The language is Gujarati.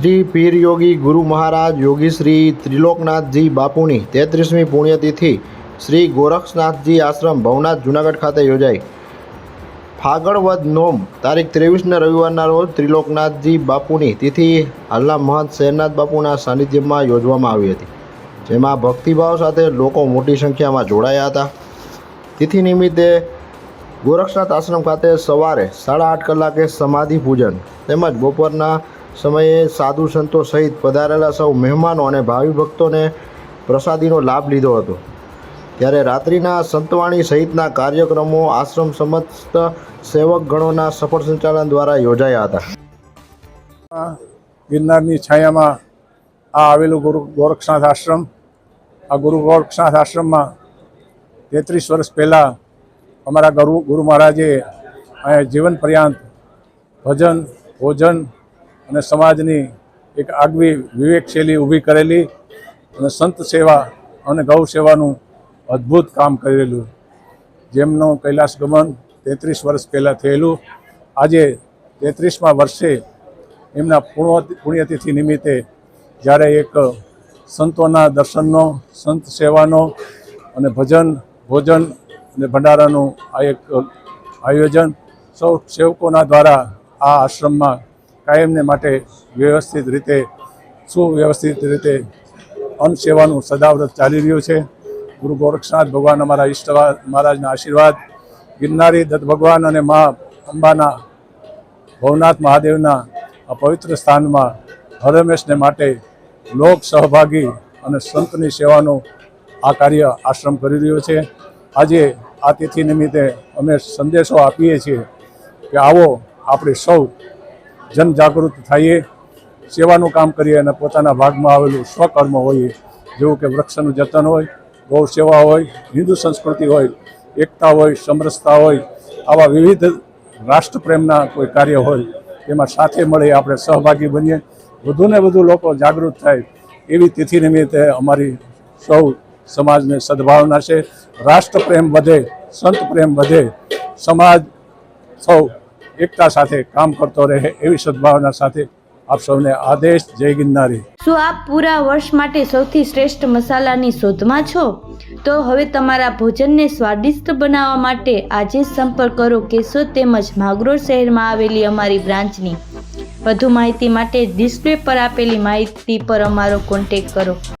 શ્રી પીર યોગી ગુરુ મહારાજ યોગી શ્રી ત્રિલોકનાથજી બાપુની તેત્રીસમી પુણ્યતિથિ શ્રી ગોરક્ષનાથજી આશ્રમ, ભવનાથ, જુનાગઢ ખાતે યોજાઈ. ફાગણવદ નોમ, તારીખ ત્રેવીસના રવિવારના રોજ ત્રિલોકનાથજી બાપુની તિથિ હાલના મહંત શહેરનાથ બાપુના સાનિધ્યમાં યોજવામાં આવી હતી, જેમાં ભક્તિભાવ સાથે લોકો મોટી સંખ્યામાં જોડાયા હતા. તિથિ નિમિત્તે ગોરક્ષનાથ આશ્રમ ખાતે સવારે સાડા આઠ કલાકે સમાધિ પૂજન તેમજ બપોરના સમયે સાધુ સંતો સહિત પધારેલા સૌ મહેમાનો અને ભાવિ ભક્તોને પ્રસાદીનો લાભ લીધો હતો. ત્યારે રાત્રિના સંતવાણી સહિતના કાર્યક્રમો આશ્રમ સમસ્ત સેવક ગણોના સફળ સંચાલન દ્વારા યોજાયા હતા. ગિરનારની છાયામાં આ આવેલું ગુરુ ગોરક્ષનાથ આશ્રમ, આ ગુરુ ગોરક્ષનાથ આશ્રમમાં તેત્રીસ વર્ષ પહેલાં અમારા ગુરુ ગુરુ મહારાજે જીવન પર્યાંત ભજન, ભોજન અને સમાજની એક આગવી વિવેક શૈલી ઊભી કરેલી અને સંત સેવા અને ગૌ સેવાનું અદ્ભુત કામ કરેલું. જેમનું કૈલાસ ગમન તેત્રીસ વર્ષ પહેલાં થયેલું. આજે તેત્રીસમાં વર્ષે એમના પુણ્ય પુણ્યતિથિ નિમિત્તે જ્યારે એક સંતોના દર્શનનો, સંત સેવાનો અને ભજન, ભોજન અને ભંડારાનું આ એક આયોજન સૌ સેવકોના દ્વારા આ આશ્રમમાં કાયમને માટે વ્યવસ્થિત રીતે, સુવ્યવસ્થિત રીતે અન્ન સેવાનું સદાવ્રત ચાલી રહ્યું છે. ગુરુ ગોરક્ષનાથ ભગવાન અમારા ઈષ્ટવા, મહારાજના આશીર્વાદ, ગિરનારી દત્ત ભગવાન અને મા અંબાના, ભવનાથ મહાદેવના આ પવિત્ર સ્થાનમાં હરમેશને માટે લોક સહભાગી અને સંતની સેવાનું આ કાર્ય આશ્રમ કરી રહ્યો છે. આજે આ તિથિ નિમિત્તે અમે સંદેશો આપીએ છીએ કે આવો આપણે સૌ જનજાગૃત થઈએ, સેવાનું કામ કરીએ અને પોતાના ભાગમાં આવેલું સ્વકર્મ હોઈએ જેવું કે વૃક્ષનું જતન હોય, ગૌ સેવા હોય, હિન્દુ સંસ્કૃતિ હોય, એકતા હોય, સમરસતા હોય, આવા વિવિધ રાષ્ટ્રપ્રેમના કોઈ કાર્ય હોય તેમાં સાથે મળી, આપણે સહભાગી બનીએ, વધુને વધુ લોકો જાગૃત થાય, એવી તિથિ નિમિત્તે અમારી સૌ સમાજને સદભાવના છે. રાષ્ટ્રપ્રેમ વધે સંત પ્રેમ વધે, સમાજ સૌ એકતા સાથે કામ કરતો રહે એવી સદભાવના સાથે આપ સૌને આદેશ જય ગિરનારી. શું આપ પૂરા વર્ષ માટે સૌથી શ્રેષ્ઠ મસાલાની શોધમાં છો? તો હવે તમારા ભોજનને સ્વાદિષ્ટ બનાવવા માટે આજે સંપર્ક કરો કેશોદ તેમજ માગરોળ શહેરમાં આવેલી અમારી બ્રાન્ચની. વધુ માહિતી માટે ડિસ્પ્લે પર આપેલી માહિતી પર અમારો કોન્ટેક કરો.